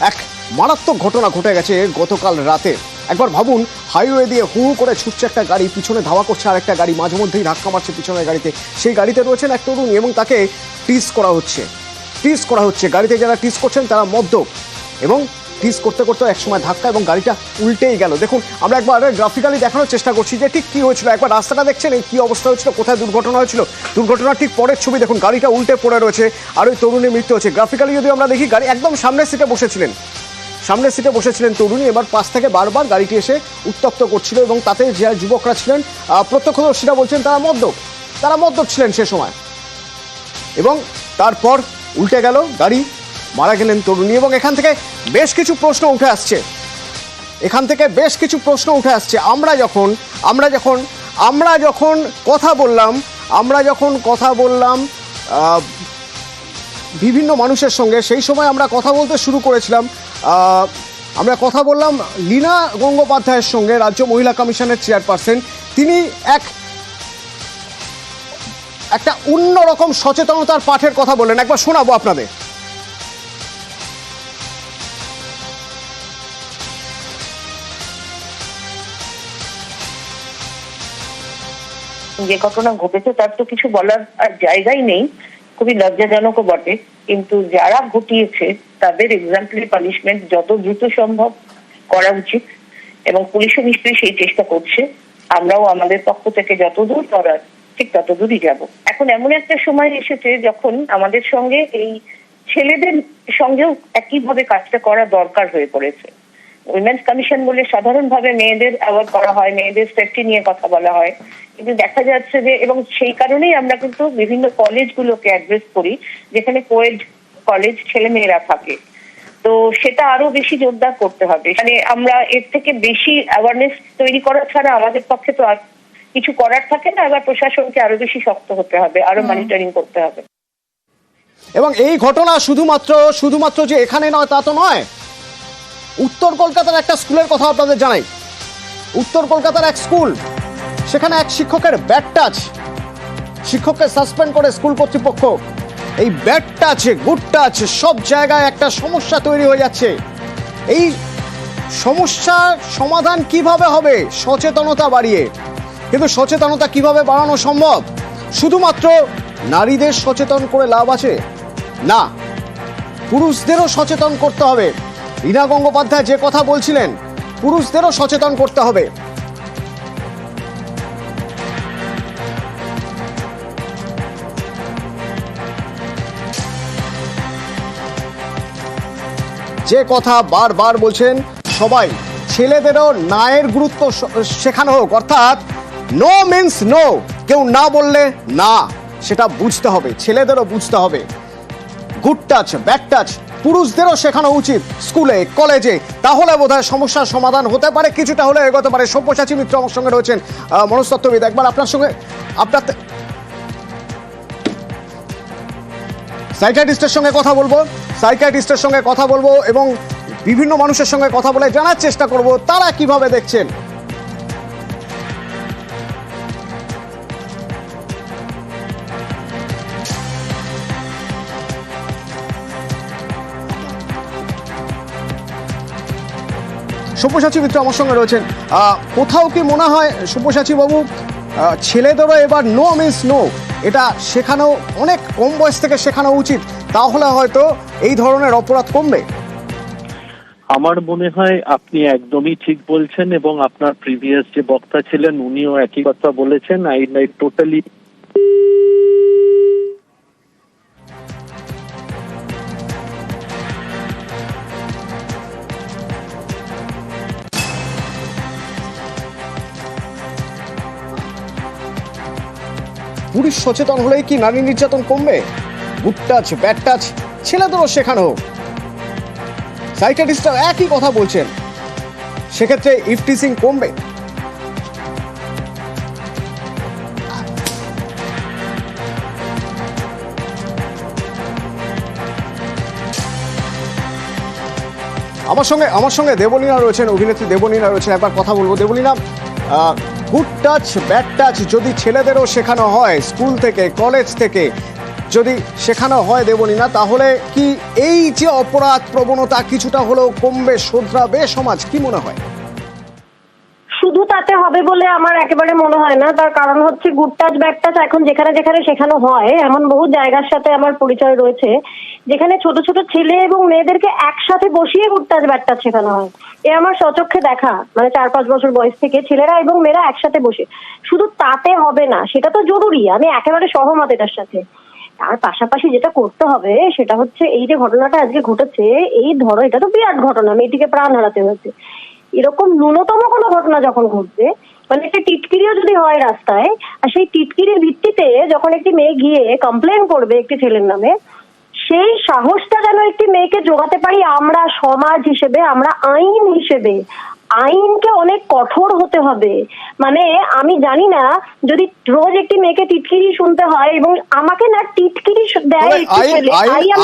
এক মারাত্মক ঘটনা ঘটে গেছে গতকাল রাতে। একবার ভাবুন হাইওয়ে দিয়ে হু করে ছুটছে একটা গাড়ি, পিছনে ধাওয়া করছে আর একটা গাড়ি, মাঝে মধ্যেই ধাক্কা মারছে পিছনের গাড়িতে। সেই গাড়িতে রয়েছেন এক তরুণী এবং তাকে টিস করা হচ্ছে। টিস করা হচ্ছে। গাড়িতে যারা টিস করছেন তারা মদ্যপ এবং টিস করতে করতে একসময় ধাক্কা এবং গাড়িটা উল্টেই গেল। দেখুন, আমরা একবার গ্রাফিক্যালি দেখানোর চেষ্টা করছি যে ঠিক কী হয়েছিল। একবার রাস্তাটা দেখছেন, এই কি অবস্থা হয়েছিল, কোথায় দুর্ঘটনা হয়েছিল? দুর্ঘটনার ঠিক পরের ছবি দেখুন, গাড়িটা উল্টে পড়ে রয়েছে আর ওই তরুণীর মৃত্যু হচ্ছে গ্রাফিক্যালি যদি আমরা দেখি, গাড়ি একদম সামনের সিটে বসেছিলেন। সামনের সিটে বসেছিলেন তরুণী, এবার পাশ থেকে বারবার গাড়িটি এসে উত্তপ্ত করছিল এবং তাতে যে যুবকরা ছিলেন প্রত্যক্ষদর্শীরা বলছেন তারা মদ্যপ। তারা মদ্যপ ছিলেন সে সময়। এবং তারপর উল্টে গেল, গাড়ি মারা গেলেন তরুণী এবং এখান থেকে বেশ কিছু প্রশ্ন উঠে আসছে। এখান থেকে বেশ কিছু প্রশ্ন উঠে আসছে। আমরা যখন আমরা যখন আমরা যখন কথা বললাম, আমরা যখন কথা বললাম বিভিন্ন মানুষের সঙ্গে, সেই সময় আমরা কথা বলতে শুরু করেছিলাম। আমরা কথা বললাম লীনা গঙ্গোপাধ্যায়ের সঙ্গে, রাজ্য মহিলা কমিশনের চেয়ারপারসন। তিনি এক, একটা অন্যরকম সচেতনতার পাঠের কথা বললেন। একবার শোনাবো আপনাদের। যে ঘটনা ঘটেছে, তার তো কিছু বলার আর জায়গাই নেই। খুবই লজ্জাজনকও বটে। কিন্তু যারা ঘটিয়েছে, তাদের এক্সাম্পলি পানিশমেন্ট যত দ্রুত সম্ভব করা উচিত এবং পুলিশও নিশ্চয়ই সেই চেষ্টা করছে। আমরাও আমাদের পক্ষ থেকে যতদূর করার, ঠিক ততদূরই যাব। এখন এমন একটা সময় এসেছে যখন আমাদের সঙ্গে এই ছেলেদের সঙ্গেও একইভাবে কাজটা করা দরকার হয়ে পড়েছে। উইমেন্স কমিশন বলে সাধারণভাবে মেয়েদের অ্যাওয়ার্ড করা হয় মেয়েদের সেফটি নিয়ে কথা বলা হয়। কিন্তু দেখা যাচ্ছে যে এবং সেই কারণেই আমরা কিন্তু বিভিন্ন কলেজগুলোকে অ্যাড্রেস করি যেখানে কোয়েড কলেজ ছেলে মেয়েরা থাকে। তো সেটা আরও বেশি জোরদার করতে হবে। মানে আমরা এর থেকে বেশি অ্যাওয়ারনেস তৈরি করা ছাড়া আমাদের পক্ষে তো আর কিছু করার থাকে না এবার প্রশাসনকে আরও বেশি শক্ত হতে হবে আরও মনিটরিং করতে হবে। এবং এই ঘটনা শুধুমাত্র শুধুমাত্র যে এখানে নয় তা তো নয়। উত্তর কলকাতার একটা স্কুলের কথা আপনাদের জানাই। উত্তর কলকাতার এক স্কুল, সেখানে এক শিক্ষকের ব্যাট টাচ। শিক্ষককে সাসপেন্ড করে স্কুল কর্তৃপক্ষ। এই ব্যাট টাচ গুড টাচ, সব জায়গায় একটা সমস্যা তৈরি হয়ে যাচ্ছে। এই সমস্যার সমাধান কীভাবে হবে? সচেতনতা বাড়িয়ে। কিন্তু সচেতনতা কীভাবে বাড়ানো সম্ভব? শুধুমাত্র নারীদের সচেতন করে লাভ আছে? না, পুরুষদেরও সচেতন করতে হবে। রীনা গঙ্গোপাধ্যায় যে কথা বলছিলেন, পুরুষদেরও সচেতন করতে হবে। যে কথা বারবার বলছেন, সবাই, ছেলেদেরও নায়ের গুরুত্ব শেখানো হোক, অর্থাৎ নো মিন্স নো কেউ না বললে না, সেটা বুঝতে হবে, ছেলেদেরও বুঝতে হবে। গুড টাচ ব্যাড টাচ পুরুষদেরও শেখানো উচিত স্কুলে, কলেজে। তাহলে বোধহয় সমস্যার সমাধান হতে পারে, কিছুটা হলে এগোতে পারে। সব্যসাচী মিত্র আমার সঙ্গে রয়েছেন মনস্তত্ত্ববিদ একবার আপনার সঙ্গে আপনার সাইকিয়াট্রিস্টের সঙ্গে কথা বলব, সাইকিয়াট্রিস্টের সঙ্গে কথা বলব এবং বিভিন্ন মানুষের সঙ্গে কথা বলে জানার চেষ্টা করব। তারা কীভাবে দেখছেন? সব্যসাচী মিত্র আমার সঙ্গে রয়েছেন। কোথাও কি মনে হয় সব্যসাচী বাবু ছেলেদেরও এবার নো মিন্স নো এটা শেখানো অনেক কম বয়স থেকে শেখানো উচিত, তাহলে হয়তো এই ধরনের অপরাধ কমবে। আমার মনে হয় আপনি একদমই ঠিক বলছেন এবং আপনার প্রিভিয়াস যে বক্তা ছিলেন, উনিও একই কথা বলেছেন। আই আই টোটালি পুলিশ সচেতন হলেই কি নারী নির্যাতন কমবে? গুড টাচ ব্যাড টাচ ছেলেদেরও শেখানো হোক। একই কথা বলছেন। সেক্ষেত্রে ইফটিসিং কমবে। আমার সঙ্গে আমার সঙ্গে দেবলীনা রয়েছেন, অভিনেত্রী দেবলীনা রয়েছেন। একবার কথা বলব। Debleena good touch bad touch যদি ছেলেদেরও শেখানো হয় স্কুল থেকে কলেজ থেকে, যদি শেখানো হয় দেবনি না, তাহলে কি এই যে অপরাধ প্রবণতা কিছুটা হলেও কমবে, শোধরাবে সমাজ? কি মনে হয়? শুধু তাতে হবে বলে আমার একেবারে মনে হয় না। তার কারণ হচ্ছে গুড টাচ ব্যাড টাচ এখন যেখানে যেখানে শেখানো হয়, এমন বহু জায়গার সাথে আমার পরিচয় রয়েছে। যেখানে ছোট ছোট ছেলে এবং মেয়েদেরকে একসাথে বসিয়ে ব্যাড টাচ শেখানো হয়। এ আমার সচক্ষে দেখা মানে চার পাঁচ বছর বয়স থেকে ছেলেরা এবং মেয়েরা একসাথে বসে। শুধু তাতে হবে না, সেটা তো জরুরি, আমি একেবারে সহমত এটার সাথে। তার পাশাপাশি যেটা করতে হবে, সেটা হচ্ছে এই যে ঘটনাটা আজকে ঘটেছে, এই ধরো, এটা তো বিরাট ঘটনা, মেয়েটিকে প্রাণ হারাতে হয়েছে। এরকম ন্যূনতম কোনো ঘটনা যখন ঘটবে মানে একটা টিটকিরিও যদি হয় রাস্তায়, আর সেই টিটকিরির ভিত্তিতে যখন একটি মেয়ে গিয়ে কমপ্লেন করবে একটি ছেলের নামে সেই সাহসটা যেন একটি মেয়েকে জোগাতে পারি আমরা সমাজ হিসেবে আমরা আইন হিসেবে। আইনকে অনেক কঠোর হতে হবে। মানে আমি জানি না যদি রোজ একটি মেয়েকে টিটকিরি শুনতে হয় এবং আমাকে না টিটকিরি দেয়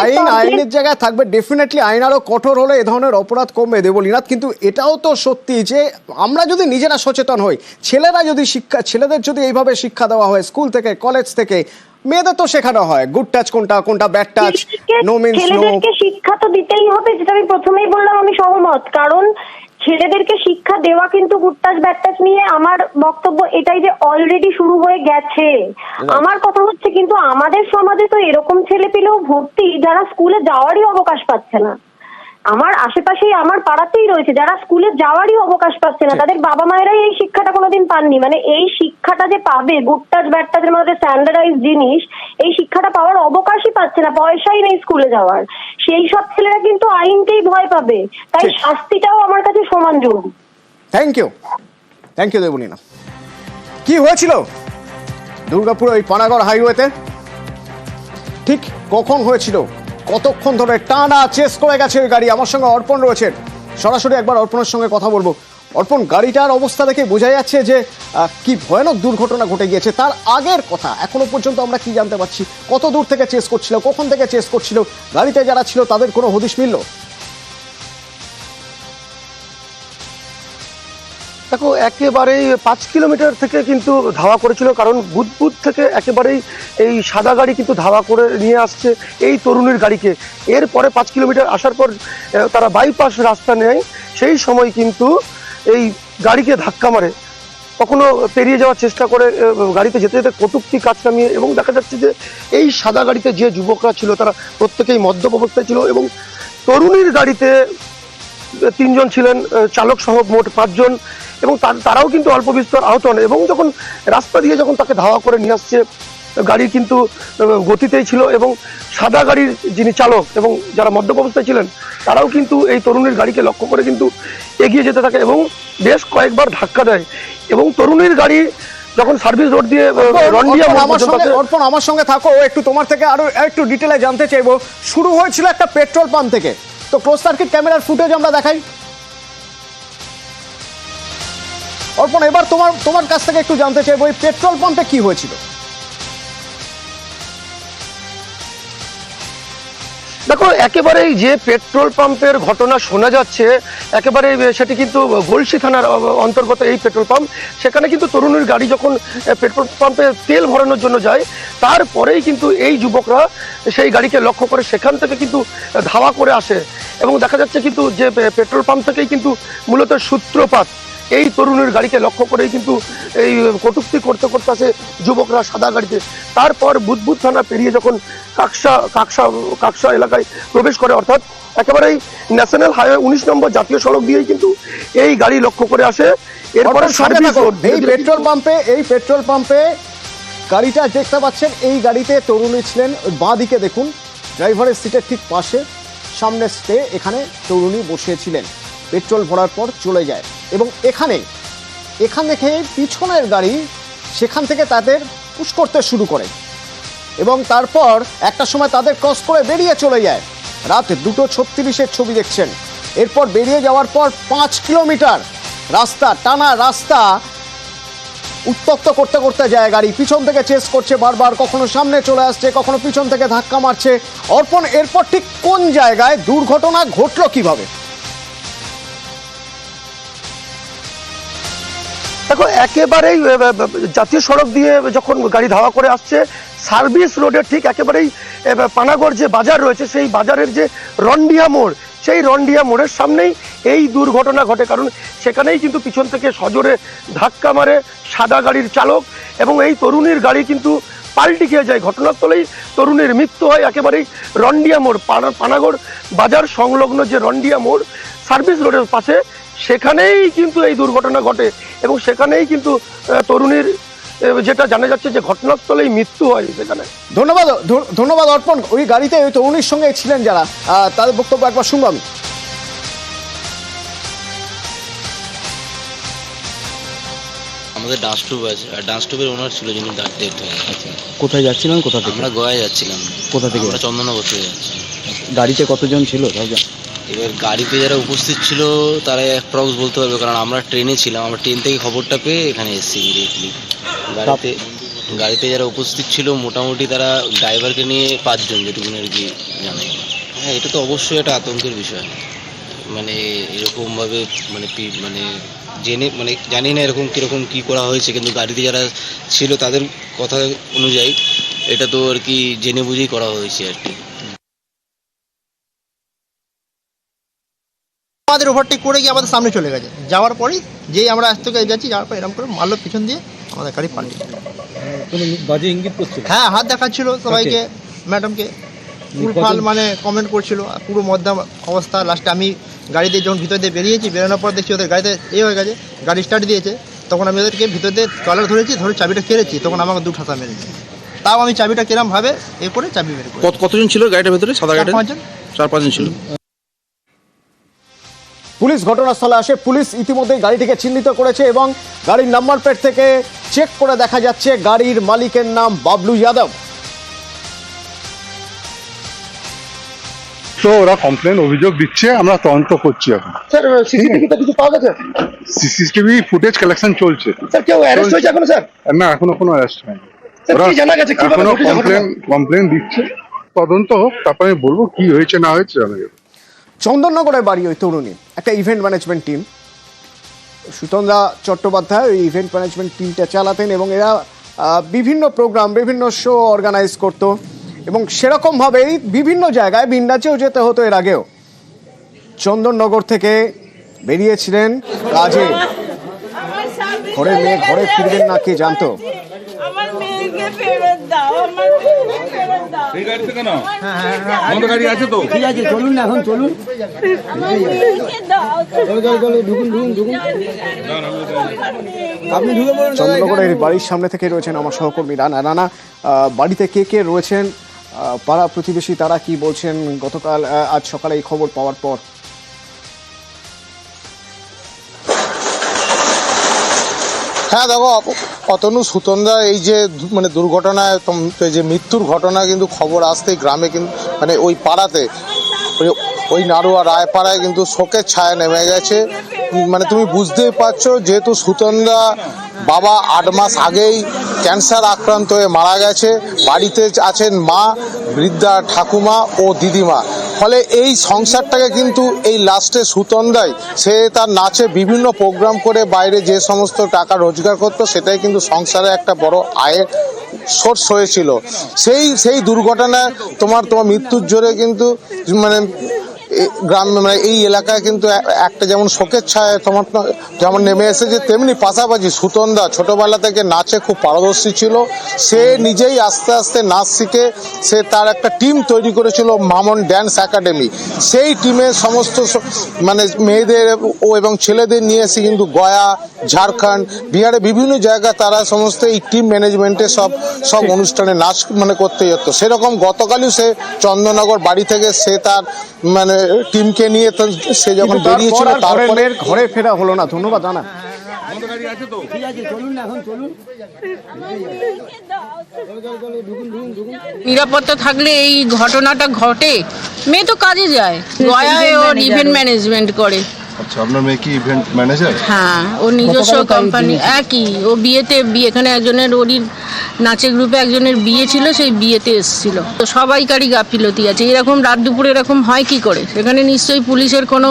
আইন আইনের জায়গায় থাকবে। ডেফিনেটলি আইন আরও কঠোর হলে এ ধরনের অপরাধ কমবে দেবলীনাথ। কিন্তু এটাও তো সত্যি যে আমরা যদি নিজেরা সচেতন হই ছেলেরা যদি শিক্ষা ছেলেদের যদি এইভাবে শিক্ষা দেওয়া হয় স্কুল থেকে কলেজ থেকে মেয়েদের তো শেখানো হয়। গুড টাচ কোনটা কোনটা bad touch no means no ছেলেদেরকে শিক্ষা তো দিতেই হবে যেটা আমি প্রথমেই বললাম আমি সহমত। কারণ ছেলেদেরকে শিক্ষা দেওয়া কিন্তু গুট্টাস ব্যাটটাস নিয়ে আমার বক্তব্য এটাই যে অলরেডি শুরু হয়ে গেছে। আমার কথা হচ্ছে কিন্তু আমাদের সমাজে তো এরকম ছেলে পেলেও ভর্তি যারা স্কুলে যাওয়ারই অবকাশ পাচ্ছে না। আমার আশেপাশেই আমার পাড়াতেই রয়েছে। যারা স্কুলে যাওয়ারই অবকাশ পাচ্ছে না তাদের বাবা মায়েরাই এই শিক্ষাটা কোনোদিন পাননি। মানে এই শিক্ষাটা যে পাবে গুটটাচ ব্যাটটাচের মধ্যে স্ট্যান্ডার্ডাইজ জিনিস এই শিক্ষাটা পাওয়ার অবকাশই পাচ্ছে না পয়সাই নেই স্কুলে যাওয়ার। সেই সব ছেলেরা কিন্তু আইনকেই ভয় পাবে। তাই শাস্তিটাও আমার কাছে সমান জরুরি। Thank you thank you Debnina. কি হয়েছিল? দুর্গাপুর ওই পানাগড় হাইওয়েতে ঠিক কখন হয়েছিল? কতক্ষণ ধরে টানা চেস করে গেছে ওই গাড়ি? আমার সঙ্গে অর্পণ রয়েছে সরাসরি একবার অর্পণের সঙ্গে কথা বলব। অর্পণ, গাড়িটার অবস্থা দেখে বোঝা যাচ্ছে যে কি ভয়ানক দুর্ঘটনা ঘটে গিয়েছে। তার আগের কথা, এখনও পর্যন্ত আমরা কি জানতে পারছি? কত দূর থেকে চেস করছিল, কখন থেকে চেস করছিল? গাড়িতে যারা ছিল তাদের কোনো হদিশ মিলল? দেখো, একেবারেই পাঁচ কিলোমিটার থেকে কিন্তু ধাওয়া করেছিল, কারণ বুধবুধ থেকে একেবারেই এই সাদা গাড়ি কিন্তু ধাওয়া করে নিয়ে আসছে এই তরুণীর গাড়িকে। এরপরে পাঁচ কিলোমিটার আসার পর তারা বাইপাস রাস্তা নেয়, সেই সময় কিন্তু এই গাড়িকে ধাক্কা মারে। কখনো পেরিয়ে যাওয়ার চেষ্টা করে গাড়িতে যেতে যেতে কটুক্তি কাজ নামিয়ে এবং দেখা যাচ্ছে যে এই সাদা গাড়িতে যে যুবকরা ছিল, তারা প্রত্যেকেই মদ্যপ অবস্থায় ছিল এবং তরুণীর গাড়িতে তিনজন ছিলেন চালক সহ মোট পাঁচজন এবং তারাও কিন্তু অল্প বিস্তর আহত হন। এবং যখন রাস্তা দিয়ে যখন তাকে ধাওয়া করে নিয়ে আসছে গাড়ি কিন্তু গতিতেই ছিল এবং সাদা গাড়ির যিনি চালক এবং যারা মদ্যপ অবস্থায় ছিলেন তারাও কিন্তু এই তরুণীর গাড়িকে লক্ষ্য করে কিন্তু এগিয়ে যেতে থাকে এবং বেশ কয়েকবার ধাক্কা দেয়। এবং তরুণীর গাড়ি যখন সার্ভিস রোড দিয়ে রন্ডিয়া অর্পণ আমার সঙ্গে থাকো। একটু তোমার থেকে আরও একটু ডিটেলে জানতে চাইব। শুরু হয়েছিল একটা পেট্রোল পাম্প থেকে। তো ক্লোজ সার্কিট ক্যামেরার ফুটেজ আমরা দেখাই। অর্পণ, এবার তোমার তোমার কাছ থেকে একটু জানতে চাইব, এই পেট্রোল পাম্পে কি হয়েছিল? দেখো, একেবারেই যে পেট্রোল পাম্পের ঘটনা শোনা যাচ্ছে একেবারে সেটি কিন্তু গলসি থানার অন্তর্গত এই পেট্রোল পাম্প। সেখানে কিন্তু তরুণীর গাড়ি যখন পেট্রোল পাম্পে তেল ভরানোর জন্য যায়, তারপরেই কিন্তু এই যুবকরা সেই গাড়িকে লক্ষ্য করে সেখান থেকে কিন্তু ধাওয়া করে আসে। এবং দেখা যাচ্ছে কিন্তু যে পেট্রোল পাম্প থেকেই কিন্তু মূলত সূত্রপাত। এই তরুণীর গাড়িকে লক্ষ্য করেই কিন্তু এই কটুক্তি করতে করতে আসে যুবকরা সাদা গাড়িতে। তারপর বুধবুধ থানা পেরিয়ে যখন কাকসা কাকসা কাকসা এলাকায় প্রবেশ করে অর্থাৎ একেবারেই ন্যাশনাল হাইওয়ে উনিশ নম্বর জাতীয় সড়ক দিয়েই কিন্তু এই গাড়ি লক্ষ্য করে আসে। এরপরে এই পেট্রোল পাম্পে এই পেট্রোল পাম্পে গাড়িটা দেখতে পাচ্ছেন এই গাড়িতে তরুণী ছিলেন বাঁ দিকে দেখুন ড্রাইভারের সিটের ঠিক পাশে সামনে স্টে এখানে তরুণী বসিয়েছিলেন পেট্রোল ভরার পর চলে যায়। এবং এখানে এখান থেকে পিছনের গাড়ি সেখান থেকে তাদের পুশ করতে শুরু করে। এবং তারপর একটা সময় তাদের ক্রস করে বেরিয়ে চলে যায়। রাত দুটো ছত্রিশের ছবি দেখছেন। এরপর বেরিয়ে যাওয়ার পর পাঁচ কিলোমিটার রাস্তা, টানা রাস্তা উত্তপ্ত করতে করতে যায় গাড়ি। পিছন থেকে চেস করছে বারবার, কখনো সামনে চলে আসছে, কখনো পিছন থেকে ধাক্কা মারছে। অর্পণ, এরপর ঠিক কোন জায়গায় দুর্ঘটনা ঘটলো কীভাবে? দেখো, একেবারেই জাতীয় সড়ক দিয়ে যখন গাড়ি ধাওয়া করে আসছে, সার্ভিস রোডের ঠিক একেবারেই পানাগড় যে বাজার রয়েছে, সেই বাজারের যে রন্ডিয়া মোড়, সেই রন্ডিয়া মোড়ের সামনেই এই দুর্ঘটনা ঘটে। কারণ সেখানেই কিন্তু পিছন থেকে সজোরে ধাক্কা মারে সাদা গাড়ির চালক এবং এই তরুণীর গাড়ি কিন্তু পাল্টি খেয়ে যায়। ঘটনাস্থলেই তরুণীর মৃত্যু হয় একেবারেই রন্ডিয়া মোড়, পানা- পানাগড় বাজার সংলগ্ন যে রন্ডিয়া মোড়, সার্ভিস রোডের পাশে সেখানেই কিন্তু এই দুর্ঘটনা ঘটে এবং সেখানেই কিন্তু তরুণীর যেটা জানা যাচ্ছে যে ঘটনাস্থলেই মৃত্যু হয় সেখানে। ধন্যবাদ ধন্যবাদ অর্পণ। ওই গাড়িতে ওই তরুণীর সঙ্গে ছিলেন যারা। তাদের বক্তব্য একবার শুনব আমি। আমাদের ডান্স টুব আছে আর ডান্স ওনার ছিল যিনি হয়ে কোথায় যাচ্ছিলাম কোথা থেকে? আমরা গোয়ায় যাচ্ছিলাম। কোথা থেকে? আমরা চন্দননগর থেকে যাচ্ছি গাড়িতে কতজন ছিল এবার গাড়িতে যারা উপস্থিত ছিল তারা এক অ্যাপ্রক্স বলতে পারবে, কারণ আমরা ট্রেনে ছিলাম। আমরা ট্রেন থেকে খবরটা পেয়ে এখানে এসেছি ইমিডিয়েটলি গাড়িতে গাড়িতে যারা উপস্থিত ছিল, মোটামুটি তারা ড্রাইভারকে নিয়ে পাঁচজন যেটুকুন আর কি জানাই। হ্যাঁ এটা তো অবশ্যই একটা আতঙ্কের বিষয়। মানে এরকমভাবে মানে মানে জেনে মানে জানি না এরকম কীরকম কী করা হয়েছে, কিন্তু গাড়িতে যারা ছিল, তাদের কথা অনুযায়ী এটা তো আর কি জেনে বুঝেই করা হয়েছে আর কি। আমাদের ওভারটেক করে গিয়ে আমাদের সামনে চলে গেছে। যাওয়ার পরেই যেই আমরা আজ থেকে যাচ্ছি যাওয়ার পর এরকম করে মারলো পিছন দিয়ে আমাদের গাড়ি পাল্টে কোনো বাজে ইঙ্গিত করছিল হ্যাঁ হাত দেখাচ্ছিল সবাইকে ম্যাডামকে। ফুলফাল মানে কমেন্ট করছিল পুরো মধ্যম অবস্থা। লাস্টে আমি গাড়িতে যখন ভিতর দিয়ে বেরিয়েছি বেরোনোর পর দেখছি ওদের গাড়িতে এ হয়ে গেছে গাড়ি স্টার্ট দিয়েছে। তখন আমি ওদেরকে ভিতর দিয়ে কলার ধরেছি ধরে চাবিটা কেড়েছি তখন আমাকে দু ঠাসা মেরেছে। তাও আমি চাবিটা কেরাম ভাবে এ করে চাবি বের কত কতজন ছিল গাড়িটার ভেতরে? সাদা গাড়িটা? পাঁচজন। চার পাঁচজন ছিল। পুলিশ ঘটনাস্থলে আসে। পুলিশ ইতিমধ্যেই গাড়িটিকে চিহ্নিত করেছে এবং গাড়ির নাম্বার প্লেট থেকে চেক করে দেখা যাচ্ছে গাড়ির মালিকের নাম বাবলু যাদব। তো ওরা কমপ্লেন অভিযোগ দিচ্ছে আমরা তদন্ত করছি এখন। স্যার সিসিটিভিতে কিছু পাওয়া গেছে? সিসিটিভি ফুটেজ কালেকশন চলছে। স্যার কেউ অ্যারেস্ট হয়েছে এখনও স্যার? না এখনও কোনো অ্যারেস্ট হয়নি। ওরা জানা গেছে? কীভাবে কমপ্লেন কমপ্লেন দিচ্ছে। তদন্ত হোক তারপরে আমি বলব কি হয়েছে না হয়েছে জানা যাবে। চন্দননগরে বাড়ি ওই তরুণী। একটা event management team Sutanda Chattopadhyay ওই ইভেন্ট ম্যানেজমেন্ট টিমটা চালাতেন এবং এরা বিভিন্ন প্রোগ্রাম বিভিন্ন শো অর্গানাইজ করতো এবং সেরকমভাবেই বিভিন্ন জায়গায় রাজ্যেও যেতে হতো এর আগেও। চন্দননগর থেকে বেরিয়েছিলেন কাজে ঘরের মেয়ে, ঘরে ফিরবেন না কে জানতো? এই গাড়িতে কেন? বন্ধ গাড়ি আছে তো? ঠিক আছে চলুন না এখন চলুন। আমার মেয়েকে দাও চলো চলো চলো ঢুকুন ঢুকুন ঢুকুন আপনি ঢুকে পড়ুন দাদা, চন্দ্রনগরের বাড়ির সামনে থেকে রয়েছেন আমার সহকর্মী রানা। রানা বাড়িতে কে কে রয়েছেন? পাড়া প্রতিবেশী তারা কি বলছেন? গতকাল আজ সকালে এই খবর পাওয়ার পর হ্যাঁ দেখো, অতনু সুতন্দা এই যে মানে দুর্ঘটনায় যে মৃত্যুর ঘটনা কিন্তু খবর আসতেই গ্রামে কিন্তু মানে ওই পাড়াতে, ওই- ওই নাড়ুয়া রায়পাড়ায় কিন্তু শোকের ছায়া নেমে গেছে। মানে তুমি বুঝতেই পারছ, যেহেতু সুতন্দা বাবা আট মাস আগেই ক্যান্সার আক্রান্ত হয়ে মারা গেছে। বাড়িতে আছেন মা, বৃদ্ধা ঠাকুমা ও দিদিমা। ফলে এই সংসারটাকে কিন্তু এই লাস্টে সুতন্দাই সে তার নাচে বিভিন্ন প্রোগ্রাম করে বাইরে যে সমস্ত টাকা রোজগার করতো, সেটাই কিন্তু সংসারে একটা বড় আয়ের সোর্স হয়েছিল। সেই সেই দুর্ঘটনায় তোমার তোমার মৃত্যুর জোরে কিন্তু মানে গ্রাম মানে এই এলাকায় কিন্তু একটা যেমন শোকের ছায়া তোমার যেমন নেমে এসেছে তেমনি পাশাপাশি সুতন্দা ছোটবেলা থেকে নাচে খুব পারদর্শী ছিল। সে নিজেই আস্তে আস্তে নাচ শিখে সে তার একটা টিম তৈরি করেছিল মামন ড্যান্স একাডেমি। সেই টিমে সমস্ত মানে মেয়েদের ও এবং ছেলেদের নিয়ে এসে কিন্তু গয়া ঝাড়খণ্ড বিহারে বিভিন্ন জায়গায় তারা সমস্ত এই টিম ম্যানেজমেন্টে সব সব অনুষ্ঠানে নাচ মানে করতে যেত। সেরকম গতকালই সে চন্দননগর বাড়ি থেকে সে তার মানে টিমকে নিয়ে তো সে যখন বেরিয়েছিল তারপরে ঘরে ফেরা হলো না ধন্যবাদ রানা ঠিক আছে চলুন না এখন চলুন চলো চলো চলো ঢুকুন ঢুকুন ঢুকুন নিরাপত্তা থাকলে এই ঘটনাটা ঘটে। মেয়ে তো কাজে যায় গয়ায় ওর ইভেন্ট ম্যানেজমেন্ট করে। আচ্ছা আপনার মেয়ে কি ইভেন্ট ম্যানেজার হ্যাঁ ও নিজস্ব কোম্পানি একই ও বিয়েতে বিয়ে এখানে একজনের ওরই নাচের গ্রুপে একজনের বিয়ে ছিল সেই বিয়েতে এসেছিল। তো সবাইকারই গাফিলতি আছে এরকম রাত দুপুরে এরকম হয় কি করে? সেখানে নিশ্চয়ই পুলিশের কোনো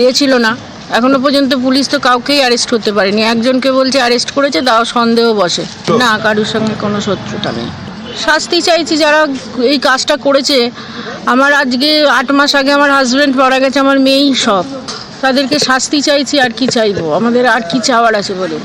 ইয়ে ছিল না। এখনও পর্যন্ত পুলিশ তো কাউকেই অ্যারেস্ট করতে পারেনি। একজনকে বলছে অ্যারেস্ট করেছে তাও সন্দেহ বসে। না কারুর সঙ্গে কোনো শত্রুতা নেই। শাস্তি চাইছি যারা এই কাজটা করেছে। আমার আজকে আট মাস আগে আমার হাজব্যান্ড মারা গেছে, আমার মেয়েই সব তাদেরকে শাস্তি চাইছি, আর কি চাইব? আমাদের আর কি চাওয়ার আছে বলুন?